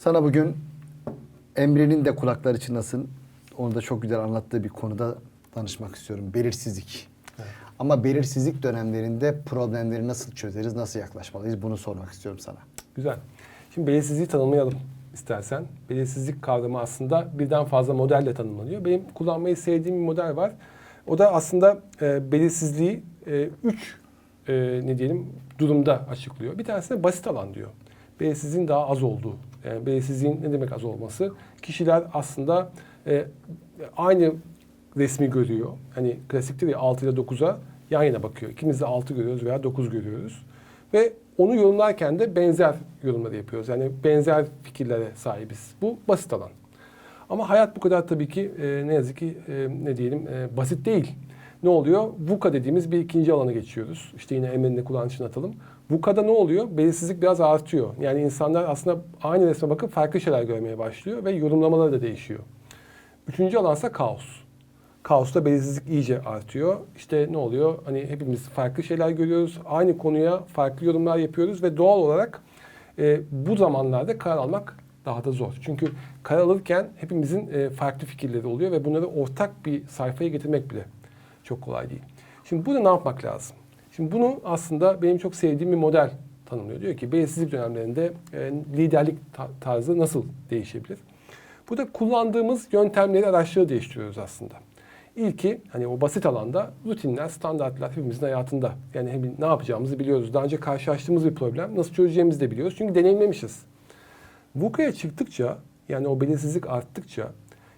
Sana bugün Emre'nin de kulakları çınlasın. Onu da çok güzel anlattığı bir konuda danışmak istiyorum. Belirsizlik. Ama belirsizlik dönemlerinde problemleri nasıl çözeriz, nasıl yaklaşmalıyız bunu sormak istiyorum sana. Güzel. Şimdi belirsizliği tanımlayalım istersen. Belirsizlik kavramı aslında birden fazla modelle tanımlanıyor. Benim kullanmayı sevdiğim bir model var. O da aslında e, belirsizliği e, üç e, ne diyelim durumda açıklıyor. Bir tanesinde basit alan diyor. Belirsizliğin daha az olduğu. Yani belirsizliğin ne demek az olması? Kişiler aslında e, aynı resmi görüyor. Hani klasiktir ya 6 ile 9'a yan yana bakıyor. İkimiz de 6 görüyoruz veya 9 görüyoruz. Ve onu yorumlarken de benzer yorumları yapıyoruz. Yani benzer fikirlere sahibiz. Bu basit alan. Ama hayat bu kadar tabii ki e, ne yazık ki e, ne diyelim e, basit değil. Ne oluyor? VUCA dediğimiz bir ikinci alanı geçiyoruz. İşte yine Emre'nin kullanışını atalım. VUCA'da ne oluyor? Belirsizlik biraz artıyor. Yani insanlar aslında aynı resme bakıp farklı şeyler görmeye başlıyor ve yorumlamaları da değişiyor. Üçüncü alansa kaos. Kaosta belirsizlik iyice artıyor. İşte ne oluyor? Hani hepimiz farklı şeyler görüyoruz. Aynı konuya farklı yorumlar yapıyoruz ve doğal olarak e, bu zamanlarda karar almak daha da zor. Çünkü karar alırken hepimizin e, farklı fikirleri oluyor ve bunları ortak bir sayfaya getirmek bile çok kolay değil. Şimdi burada ne yapmak lazım? Şimdi bunu aslında benim çok sevdiğim bir model tanımlıyor. Diyor ki belirsizlik dönemlerinde e, liderlik ta- tarzı nasıl değişebilir? Burada kullandığımız yöntemleri, araçları değiştiriyoruz aslında. İlki hani o basit alanda rutinler, standartlar hepimizin hayatında. Yani hem ne yapacağımızı biliyoruz. Daha önce karşılaştığımız bir problem nasıl çözeceğimizi de biliyoruz. Çünkü deneyimlemişiz. VUCA'ya çıktıkça yani o belirsizlik arttıkça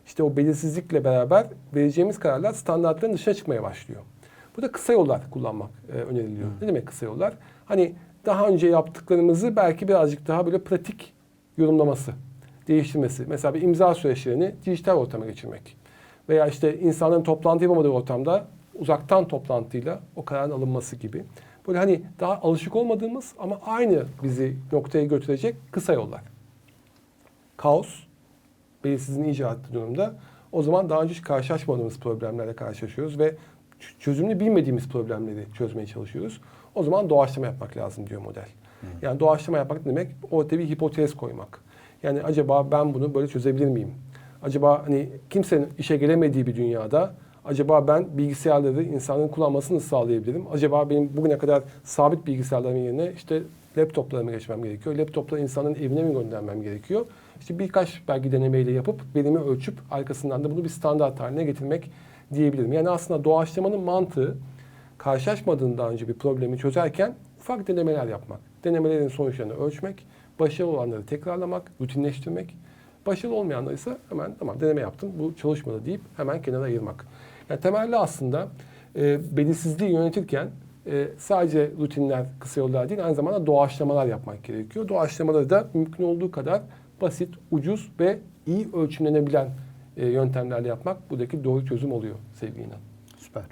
işte o belirsizlikle beraber vereceğimiz kararlar standartların dışına çıkmaya başlıyor. Burada kısa yollar kullanmak e, öneriliyor. Ne demek kısa yollar? Hani daha önce yaptıklarımızı belki birazcık daha böyle pratik yorumlaması, değiştirmesi. Mesela bir imza süreçlerini dijital ortama geçirmek. Veya işte insanların toplantı yapamadığı ortamda uzaktan toplantıyla o kararın alınması gibi. Böyle hani daha alışık olmadığımız ama aynı bizi noktaya götürecek kısa yollar. Kaos, belirsizliğin iyice arttığı durumda o zaman daha önce hiç karşılaşmadığımız problemlerle karşılaşıyoruz ve çözümünü bilmediğimiz problemleri çözmeye çalışıyoruz. O zaman doğaçlama yapmak lazım diyor model. Yani doğaçlama yapmak demek? Ortaya bir hipotez koymak. Yani acaba ben bunu böyle çözebilir miyim? Acaba hani kimsenin işe gelemediği bir dünyada acaba ben bilgisayarları insanların kullanmasını sağlayabilirim? Acaba benim bugüne kadar sabit bilgisayarlarımın yerine işte laptoplarıma geçmem gerekiyor. Laptopları insanların evine mi göndermem gerekiyor? İşte birkaç belki denemeyle yapıp verimi ölçüp arkasından da bunu bir standart haline getirmek diyebilirim. Yani aslında doğaçlamanın mantığı karşılaşmadığın daha önce bir problemi çözerken ufak denemeler yapmak. Denemelerin sonuçlarını ölçmek, başarılı olanları tekrarlamak, rutinleştirmek. Başarılı olmayanlar ise hemen tamam deneme yaptım bu çalışmadı deyip hemen kenara ayırmak. Yani temelli aslında e, belirsizliği yönetirken e, sadece rutinler, kısa yollar değil aynı zamanda doğaçlamalar yapmak gerekiyor. Doğaçlamaları da mümkün olduğu kadar basit, ucuz ve iyi ölçümlenebilen e, yöntemlerle yapmak buradaki doğru çözüm oluyor sevgili inan. Süper.